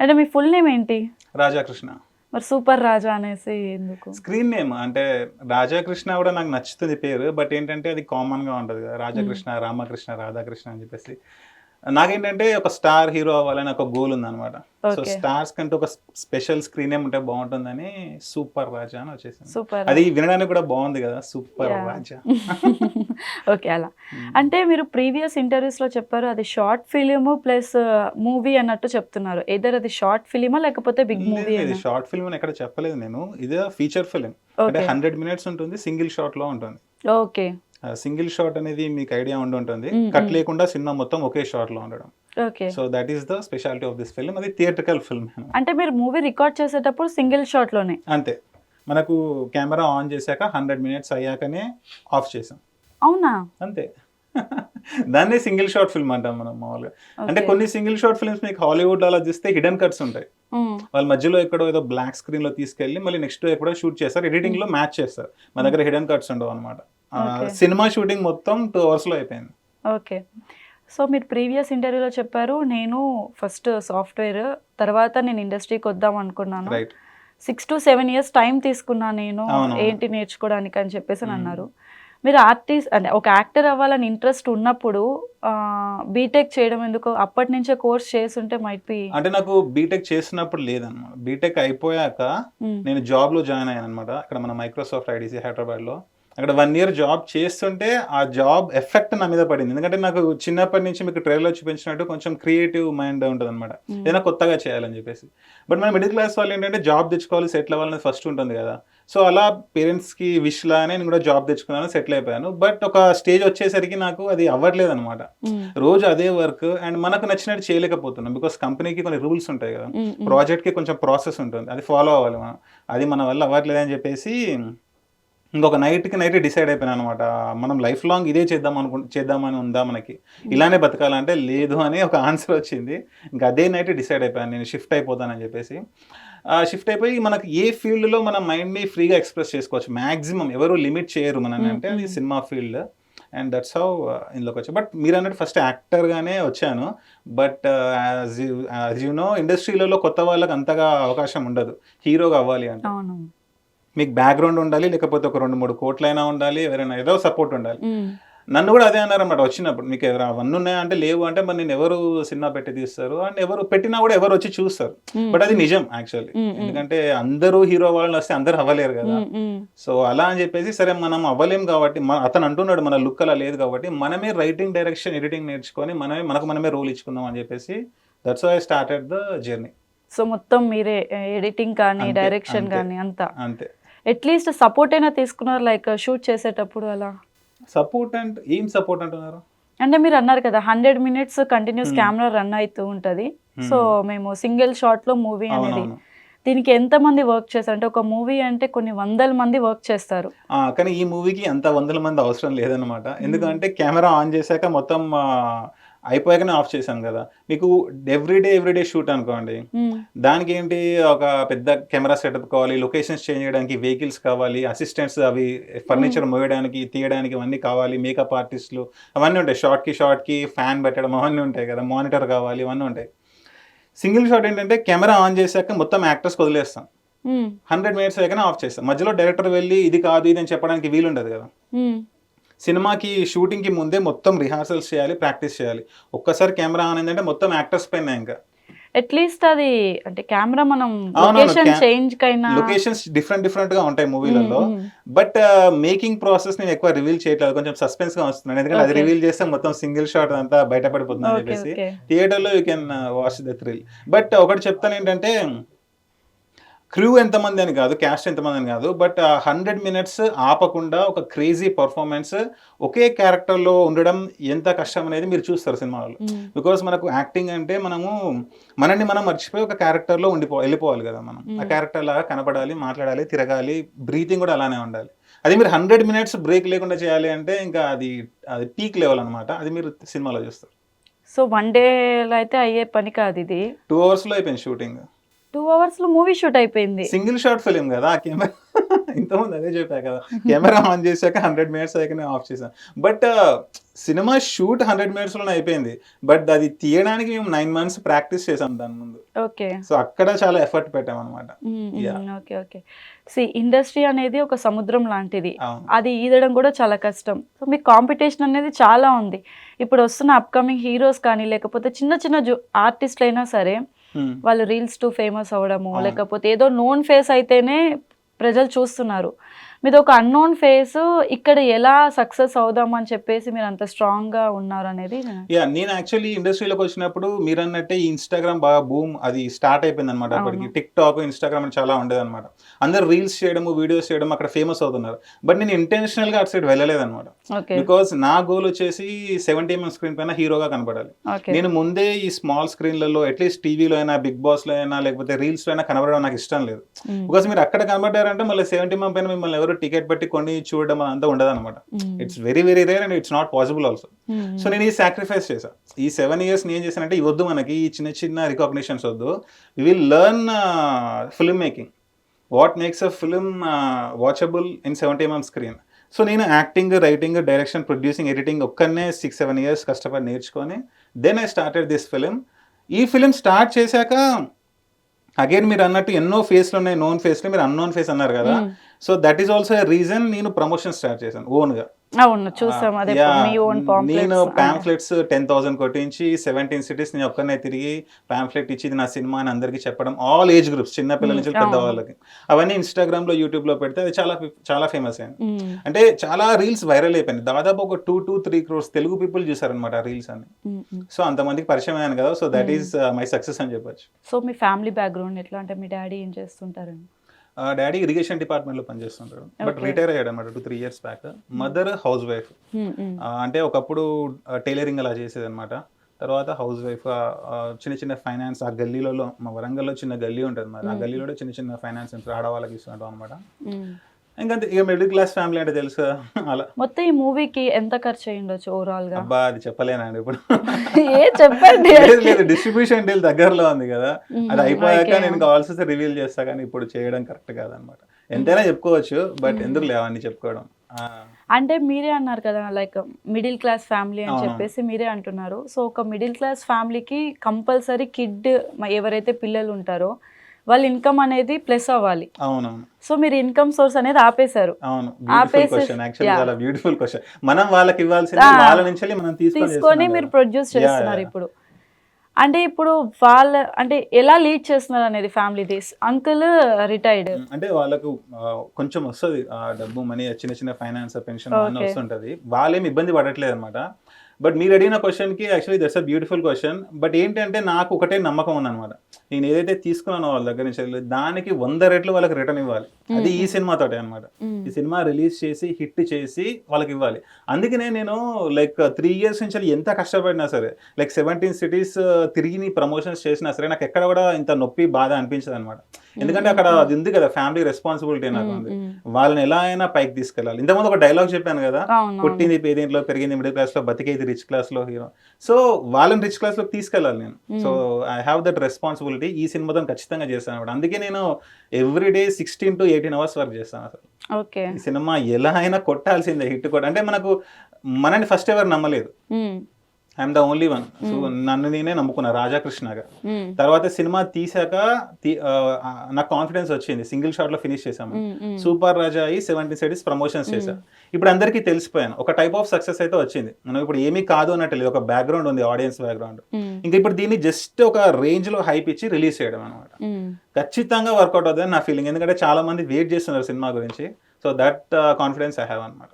అంటే మీ full name ఏంటి? రాజాకృష్ణ. మరి సూపర్ రాజా అనేసి ఎందుకు? స్క్రీన్ నేమ్ అంటే రాజాకృష్ణ కూడా నాకు నచ్చుతుంది పేరు బట్ ఏంటంటే అది కామన్గా ఉంటది కదా. రాజకృష్ణ రామకృష్ణ రాధాకృష్ణ అని చెప్పేసి నాకేంటంటే ఒక స్టార్ హీరో అవ్వాలని ఒక గోల్ ఉంది అనమాట సో. స్టార్స్ కంటే ఒక స్పెషల్ స్క్రీన్ నేమ్ ఉంటే బాగుంటుందని సూపర్ రాజా అని వచ్చేసింది. సూపర్ అది వినడానికి కూడా బాగుంది కదా సూపర్. రాజా. ఓకే అలా. అంటే మీరు ప్రీవియస్ ఇంటర్వ్యూస్లో చెప్పారు అది షార్ట్ ఫిలిం ప్లస్ మూవీ అన్నట్టు చెప్తున్నారు. ఏదర్ అది షార్ట్ ఫిలిమా లేకపోతే బిగ్ మూవీ ఇది షార్ట్ ఫిల్మ్ అని ఎక్కడ చెప్పలేదు నేను. ఇది ఫీచర్ ఫిల్మ్ అంటే హండ్రెడ్ మినిట్స్ ఉంటుంది సింగిల్ షాట్లో ఉంటుంది. ఓకే. సింగిల్ షాట్ అనేది మీకు ఐడియా ఉండి ఉంటుంది. కట్. లేకుండా సినిమా మొత్తం ఒకే షాట్లో ఉండడం. Okay. So that is the speciality of this film అది థియేట్రికల్ ఫిల్మ్ అంటే మీరు మూవీ రికార్డ్ చేసేటప్పుడు సింగిల్ షాట్లోనే అంతే. మనకు కెమెరా ఆన్ చేశాక హండ్రెడ్ మినిట్స్ అయ్యాకనే ఆఫ్ చేసాం. అవునా? అంతే. దాన్ని సింగిల్ షాట్ ఫిల్మ్ అంటాం మనం మామూలుగా. అంటే. కొన్ని సింగిల్ షాట్ ఫిల్మ్స్ మీకు హాలీవుడ్లో అలా చూస్తే హిడెన్ కట్స్ ఉంటాయి. వాళ్ళ మధ్యలో ఎక్కడో ఏదో బ్లాక్ స్క్రీన్లో తీసుకెళ్ళి మళ్ళీ నెక్స్ట్ ఎక్కడో షూట్ చేస్తారు. ఎడిటింగ్లో మ్యాచ్ చేస్తారు. మన దగ్గర హిడెన్ కట్స్ ఉండవు అనమాట. సినిమా షూటింగ్ మొత్తం టూ అవర్స్లో అయిపోయింది. ఓకే. సో మీరు ప్రీవియస్ ఇంటర్వ్యూలో చెప్పారు నేను ఫస్ట్ సాఫ్ట్వేర్ తర్వాత నేను ఇండస్ట్రీకి వద్దాం అనుకున్నాను. Six to seven years time తీసుకున్నా నేను. ఏంటి నేర్చుకోవడానికి అని చెప్పేసి. అన్నారు. మీరు ఆర్టిస్ట్ అంటే ఒక యాక్టర్ అవ్వాలని ఇంట్రెస్ట్ ఉన్నప్పుడు బీటెక్ చేయడం ఎందుకు? అప్పటి నుంచే కోర్స్ చేస్తుంటే మైట్ బి అంటే నాకు బీటెక్ చేసినప్పుడు లేదన్నమాట బీటెక్ అయిపోయాక నేను జాబ్లో జాయిన్ అయ్యాను అనమాట అక్కడ మన మైక్రోసాఫ్ట్ ఐడిసి హైదరాబాద్లో. అక్కడ వన్ ఇయర్ జాబ్ చేస్తుంటే ఆ జాబ్ ఎఫెక్ట్ నా మీద పడింది. ఎందుకంటే నాకు చిన్నప్పటి నుంచి మీకు ట్రైలర్ చూపించినట్టు కొంచెం క్రియేటివ్ మైండ్ ఉంటుంది అనమాట ఏదైనా కొత్తగా చేయాలని చెప్పేసి. బట్ మన మిడిల్ క్లాస్ వాళ్ళు ఏంటంటే జాబ్ తెచ్చుకోవాలి సెటిల్ అవ్వాలని ఫస్ట్ ఉంటుంది కదా. సో అలా పేరెంట్స్కి విష్ లానే నేను కూడా జాబ్ తెచ్చుకున్నాను సెటిల్ అయిపోయాను. బట్ ఒక స్టేజ్ వచ్చేసరికి నాకు అది అవ్వట్లేదు అనమాట రోజు అదే వర్క్ అండ్ మనకు నచ్చినట్టు చేయలేకపోతున్నాం బికాస్ కంపెనీకి కొన్ని రూల్స్ ఉంటాయి కదా. ప్రాజెక్ట్కి కొంచెం ప్రాసెస్ ఉంటుంది. అది ఫాలో అవ్వాలి మనం. అది మన వల్ల అవ్వట్లేదు అని చెప్పేసి ఇంకొక నైట్కి నైట్ డిసైడ్ అయిపోయాను అనమాట. మనం లైఫ్ లాంగ్ ఇదే చేద్దాం అనుకు చేద్దామని ఉందా మనకి? ఇలానే బతకాలంటే లేదు అని ఒక ఆన్సర్ వచ్చింది. ఇంకా అదే నైట్ డిసైడ్ అయిపోయాను. నేను షిఫ్ట్ అయిపోతానని చెప్పేసి. షిఫ్ట్ అయిపోయి మనకి ఏ ఫీల్డ్లో మన మైండ్ని ఫ్రీగా ఎక్స్ప్రెస్ చేసుకోవచ్చు? మ్యాక్సిమం ఎవరు లిమిట్ చేయరు మనని అంటే అది cinema field and that's how ఇందులోకి వచ్చా. బట్ మీరు అన్నట్టు ఫస్ట్ యాక్టర్గానే వచ్చాను. బట్ యాజ్ యు నో ఇండస్ట్రీలలో కొత్త వాళ్ళకి అంతగా అవకాశం ఉండదు. హీరోగా అవ్వాలి అంటే. మీకు బ్యాక్గ్రౌండ్ ఉండాలి లేకపోతే ఒక రెండు మూడు కోట్లైనా ఉండాలి ఎవరైనా ఏదో సపోర్ట్ ఉండాలి. నన్ను కూడా అదే అన్నారన్నమాట వచ్చినప్పుడు మీకు ఎవరు అవన్నీ ఉన్నాయా అంటే లేవు అంటే మరి నేను ఎవరు సినిమా పెట్టి తీస్తారు అండ్ ఎవరు పెట్టినా కూడా ఎవరు వచ్చి చూస్తారు. బట్ అది నిజం యాక్చువల్లీ. ఎందుకంటే అందరూ హీరో వాళ్ళని వస్తే అందరూ అవ్వలేరు కదా. సో అలా అని చెప్పేసి సరే మనం అవ్వలేం కాబట్టి అతను అంటున్నాడు మన లుక్ అలా లేదు కాబట్టి మనమే రైటింగ్ డైరెక్షన్ ఎడిటింగ్ నేర్చుకొని మనమే మనకు మనమే రోల్ ఇచ్చుకుందాం అని చెప్పేసి that's I started the journey so మొత్తం మీరే ఎడిటింగ్ కానీ డైరెక్షన్. కానీ అంతా అంతే అట్లీస్ట్ సపోర్ట్ అయినా తీసుకున్నారు లైక్ షూట్ చేసేటప్పుడు అలా. సపోర్ట్ అంటే ఏం సపోర్ట్ అంటున్నారు? అంటే మీరు అన్నారు కదా hundred minutes continuous Hmm. Camera run అవుతూ ఉంటది. Hmm. సో మేము సింగిల్ షాట్లో మూవీ అనేది దీనికి ఎంత మంది వర్క్ చేస్తారు? అంటే ఒక మూవీ అంటే కొన్ని వందల మంది వర్క్ చేస్తారు. కానీ ఈ మూవీకి అంత వందల మంది అవసరం లేదనమాట ఎందుకంటే కెమెరా ఆన్ చేశాక మొత్తం అయిపోయాకనే ఆఫ్ చేశాను కదా. మీకు ఎవ్రీడే ఎవ్రీడే షూట్ అనుకోండి. Hmm. దానికి ఏంటి ఒక పెద్ద కెమెరా సెటప్ కావాలి లొకేషన్స్ చేంజ్ చేయడానికి వెహికల్స్ కావాలి అసిస్టెంట్స్ అవి ఫర్నిచర్ మోయడానికి తీయడానికి అవన్నీ కావాలి మేకప్ ఆర్టిస్టులు అవన్నీ ఉంటాయి. షార్ట్కి షార్ట్కి ఫ్యాన్ పెట్టడం అవన్నీ ఉంటాయి కదా. మానిటర్ కావాలి ఇవన్నీ ఉంటాయి. సింగిల్ షాట్ ఏంటంటే కెమెరా ఆన్ చేశాక మొత్తం యాక్టర్స్ వదిలేస్తాం. Hmm. హండ్రెడ్ మినిట్స్ అయినా ఆఫ్ చేస్తాం. మధ్యలో డైరెక్టర్ వెళ్ళి ఇది కాదు ఇది అని చెప్పడానికి వీలుండదు కదా. Hmm. సినిమాకి షూటింగ్కి ముందే మొత్తం రిహార్సల్స్ చేయాలి ప్రాక్టీస్ చేయాలి. ఒక్కసారి కెమెరా ఆన్ అయిందంటే మొత్తం యాక్టర్స్ పైన ఇంకా. అట్లీస్ట్ అది అంటే కెమెరా మనం లొకేషన్ చేంజ్ కైనా లొకేషన్స్ డిఫరెంట్ డిఫరెంట్గా ఉంటాయి మూవీలలో. బట్ మేకింగ్ ప్రాసెస్ నేను ఎక్కువ రివీల్ చేయట్లేదు. కొంచెం సస్పెన్స్గా వస్తున్నాను. ఎందుకంటే అది. రివీల్ చేస్తే మొత్తం సింగిల్ షాట్ అంతా బయటపడిపోతుంది అని చెప్పేసి థియేటర్లో you can watch the thrill. But ఒకటి చెప్తాను ఏంటంటే క్రూ ఎంతమంది అని కాదు క్యాస్ట్ ఎంతమంది అని కాదు బట్ హండ్రెడ్ మినిట్స్ ఆపకుండా ఒక క్రేజీ పర్ఫార్మెన్స్ ఒకే character లో ఉండడం ఎంత కష్టం అనేది మీరు చూస్తారు సినిమాలో బికాస్ మనకు యాక్టింగ్ అంటే మనము మనల్ని మనం మర్చిపోయి ఒక character లో ఉండిపో వెళ్ళిపోవాలి కదా మనం. ఆ. క్యారెక్టర్ లాగా కనపడాలి మాట్లాడాలి తిరగాలి బ్రీతింగ్ కూడా అలానే ఉండాలి. అది మీరు హండ్రెడ్ మినిట్స్ బ్రేక్ లేకుండా చేయాలి అంటే ఇంకా అది అది పీక్ లెవెల్ అన్నమాట. అది మీరు సినిమాలో చూస్తారు. సో వన్ డేలో అయితే అయ్యే పని కాదు ఇది? టూ అవర్స్లో అయిపోయింది షూటింగ్. టూ అవర్స్లో మూవీ షూట్ అయిపోయింది. సింగిల్ షాట్ ఫిలిం కదా కెమెరా ఇంతకుముందు అదే చెప్పా కదా కెమెరా ఆన్ చేశాక హండ్రెడ్ మినిట్స్ అయ్యాక నేను ఆఫ్ చేశాను. బట్ సినిమా షూట్ హండ్రెడ్ మినిట్స్లోనే అయిపోయింది. బట్ అది తీయడానికి మేము నైన్ మంత్స్ ప్రాక్టీస్ చేసాం దాని ముందు. ఓకే. సో అక్కడ చాలా ఎఫర్ట్ పెట్టాం అనమాట. Okay okay. సి ఇండస్ట్రీ అనేది ఒక సముద్రం లాంటిది. అది ఈదడం కూడా చాలా కష్టం. సో మీకు కాంపిటీషన్ అనేది చాలా ఉంది. ఇప్పుడు వస్తున్న అప్కమింగ్ హీరోస్ కానీ లేకపోతే చిన్న చిన్న జు ఆర్టిస్ట్లు అయినా సరే. వాళ్ళు రీల్స్ టు ఫేమస్ అవ్వడము. లేకపోతే ఏదో నోన్ ఫేస్ అయితేనే ప్రజలు చూస్తున్నారు మీది ఒక అన్నోన్ ఫేస్ ఇక్కడ ఎలా సక్సెస్ అవుదాం అని చెప్పేసి మీరు అంత స్ట్రాంగ్గా ఉన్నారు అనేది యా నేను యాక్చువల్లీ ఇండస్ట్రీలోకి వచ్చినప్పుడు మీరు అన్నట్టే ఈ ఇన్స్టాగ్రామ్ బాగా బూమ్ అది స్టార్ట్ అయిపోయింది అనమాట అప్పటికి. టిక్ టాక్ ఇన్స్టాగ్రామ్ చాలా ఉండేది అనమాట అందరు రీల్స్ చేయడము వీడియోస్ చేయడం అక్కడ ఫేమస్ అవుతున్నారు. బట్ నేను ఇంటెన్షనల్గా అటు సైడ్ వెళ్ళలేదు అనమాట ఓకే బికాస్ నా గోల్ వచ్చేసి సెవెంటీ ఎంఎం స్క్రీన్ పైన హీరోగా కనపడాలి. ఓకే నేను ముందే ఈ స్మాల్ స్క్రీన్లలో అట్లీస్ట్ టీవీలో అయినా బిగ్ బాస్లో అయినా లేకపోతే రీల్స్లో అయినా కనబడడం నాకు ఇష్టం లేదు. బికాస్ మీరు అక్కడ కనబడ్డారంటే మళ్ళీ సెవెంటీ ఎంఎం పైన మిమ్మల్ని ఎవరు టికెట్ పెట్టి కొని చూడడం అంతా ఉండదు అనమాట it's very very rare and it's not possible also so నేను ఈ సాక్రిఫైస్ చేశా. ఈ సెవెన్ ఇయర్స్ నేను ఏం చేశానంటే వద్దు మనకి ఈ చిన్న చిన్న రికాగ్నిషన్స్ వద్దు. We will learn film making what makes a film watchable in seventy MM screen so నేను acting writing direction producing editing ఒక్కనే సిక్స్ సెవెన్ ఇయర్స్ కష్టపడి నేర్చుకొని then I started this film ఈ ఫిలిం స్టార్ట్ చేశాక again మీరు అన్నట్టు ఎన్నో ఫేస్లు ఉన్నాయి నోన్ ఫేస్లు మీరు అన్నోన్ ఫేస్ అన్నారు కదా. So that is also reason నేను ప్రమోషన్ స్టార్ట్ చేశాను ఓన్గా అవును చూసాం. అదే మీ ఓన్ నేను పాంఫ్లెట్స్ టెన్ థౌసండ్ కొట్టించి సెవెంటీన్ సిటీస్ నేను ఒక్కనే తిరిగి పాంఫ్లెట్ ఇచ్చి నా సినిమా అని అందరికీ చెప్పడం ఆల్ ఏజ్ గ్రూప్స్ చిన్న పిల్లల నుంచి పెద్ద. వాళ్ళకి. అవన్నీ ఇన్స్టాగ్రామ్లో యూట్యూబ్లో పెడితే అది చాలా చాలా ఫేమస్ అయింది అంటే చాలా రీల్స్ వైరల్ అయిపోయింది దాదాపు ఒక two two three crores Telugu people చూసారనమాట ఆ రీల్స్ అని సో అంతమందికి పరిచయం అయ్యాను కదా so that is my success అని చెప్పొచ్చు. సో మీ ఫ్యామిలీ బ్యాక్గ్రౌండ్ ఎట్లా? అంటే మీ డాడీ ఏం చేస్తుంటారండి డాడీ ఇరిగేషన్ డిపార్ట్మెంట్లో పనిచేస్తుంటాడు. బట్. రిటైర్ అయ్యాడు అనమాట two three years back. Mother housewife. అంటే ఒకప్పుడు టైలరింగ్ అలా చేసేది అనమాట తర్వాత హౌస్ వైఫ్ చిన్న చిన్న ఫైనాన్స్ ఆ గల్లీలలో మా వరంగల్లో చిన్న గల్లీ ఉంటుంది మరి. ఆ. గల్లీలో చిన్న చిన్న ఫైనాన్స్ ఆడవాళ్ళకి ఇస్తుంటాం అనమాట ఇంకంతే ఇక మిడిల్ క్లాస్ ఫ్యామిలీ అంటే తెలుసు అలా. మొత్తం ఈ మూవీకి ఎంత ఖర్చు అయ్యి ఉండొచ్చు ఓవరాల్గా అబ్బా అది చెప్పలేనండి ఇప్పుడు. ఏ చెప్పండి. లేదు డిస్ట్రిబ్యూషన్ డీల్ దగ్గరలో ఉంది కదా. అది అయిపోయాక. నేను కావాల్సి వస్తే రివీల్ చేస్తా కానీ ఇప్పుడు చేయడం కరెక్ట్ కాదనమాట. ఎంతైనా చెప్పుకోవచ్చు బట్. ఎందుకు లేవన్నీ చెప్పుకోవడం. అంటే మీరే అన్నారు కదా లైక్ మిడిల్ క్లాస్ ఫ్యామిలీ అని. చెప్పేసి మీరే అంటున్నారు. సో ఒక మిడిల్ క్లాస్ ఫ్యామిలీకి కంపల్సరీ కిడ్ ఎవరైతే పిల్లలు ఉంటారో వాళ్ళ ఇన్కమ్ అనేది ప్లస్ అవ్వాలి. అవునవును. సో మీరు ఇన్కమ్ సోర్స్ అనేది ఆపేశారు. అవును. బ్యూటిఫుల్ క్వశ్చన్ మనం వాళ్ళకి ఇవ్వాల్సింది. వాళ్ళ నుంచి మనం తీసుకొని మీరు. ప్రొడ్యూస్ చేస్తున్నారు. ఇప్పుడు. అంటే ఇప్పుడు వాళ్ళ అంటే ఎలా లీడ్ చేస్తున్నారు అనేది ఫ్యామిలీ దిస్ అంకుల్ రిటైర్డ్ అంటే వాళ్ళకు కొంచెం వస్తుంది ఆ డబ్బు మనీ చిన్న చిన్న ఫైనాన్స్ పెన్షన్. వస్తుంటది. వాళ్ళేం ఇబ్బంది పడట్లేదు అనమాట బట్ మీరు అడిగిన క్వశ్చన్కి actually that's a beautiful question but ఏంటంటే నాకు ఒకటే నమ్మకం ఉందన్నమాట. నేను ఏదైతే తీసుకున్నానో వాళ్ళ దగ్గర నుంచి దానికి వంద రెట్లు వాళ్ళకి రిటర్న్ ఇవ్వాలి. అది ఈ సినిమాతోటే అనమాట ఈ సినిమా రిలీజ్ చేసి హిట్ చేసి వాళ్ళకి ఇవ్వాలి. అందుకనే నేను లైక్ త్రీ ఇయర్స్ నుంచి ఎంత కష్టపడినా సరే లైక్ సెవెంటీన్ సిటీస్ తిరిగి ప్రమోషన్స్ చేసినా సరే నాకు ఎక్కడ కూడా ఇంత నొప్పి బాధ అనిపించదు అనమాట ఎందుకంటే అక్కడ అది ఉంది కదా ఫ్యామిలీ రెస్పాన్సిబిలిటీ నాకు ఉంది. వాళ్ళని ఎలా అయినా పైకి తీసుకెళ్ళాలి. ఇంతకుముందు ఒక డైలాగ్ చెప్పాను కదా పుట్టింది పేదింట్లో పెరిగింది మిడిల్ క్లాస్లో బతికేది రిచ్ క్లాస్లో హీరో సో వాళ్ళని రిచ్ క్లాస్లోకి తీసుకెళ్ళాలి నేను. So I have that responsibility ఈ సినిమాతో ఖచ్చితంగా చేస్తాను అనమాట అందుకే నేను every day sixteen to eighteen hours work చేస్తాను అసలు. సినిమా ఎలా అయినా కొట్టాల్సిందే హిట్ కొట్ట. అంటే మనకు మనని ఫస్ట్ ఎవరు నమ్మలేదు. I'm the only one so నన్ను నేనే నమ్ముకున్నా రాజాకృష్ణగా. తర్వాత సినిమా తీసాక నాకు కాన్ఫిడెన్స్ వచ్చింది. సింగిల్ షాట్లో ఫినిష్ చేసాము సూపర్ రాజా అయ్యి సెవెంటీ సిటీస్ ప్రమోషన్స్ చేశా. ఇప్పుడు అందరికీ తెలిసిపోయాను. ఒక టైప్ ఆఫ్ సక్సెస్ అయితే వచ్చింది. మనం ఇప్పుడు ఏమీ కాదు అన్నట్టు లేదు. ఒక బ్యాక్గ్రౌండ్ ఉంది ఆడియన్స్ బ్యాక్గ్రౌండ్ ఇంకా ఇప్పుడు దీన్ని జస్ట్ ఒక రేంజ్లో హైప్ ఇచ్చి రిలీజ్ చేయడం అనమాట ఖచ్చితంగా వర్కౌట్ అవుతుంది నా ఫీలింగ్ ఎందుకంటే చాలా మంది వెయిట్ చేస్తున్నారు సినిమా గురించి. So that confidence I have అనమాట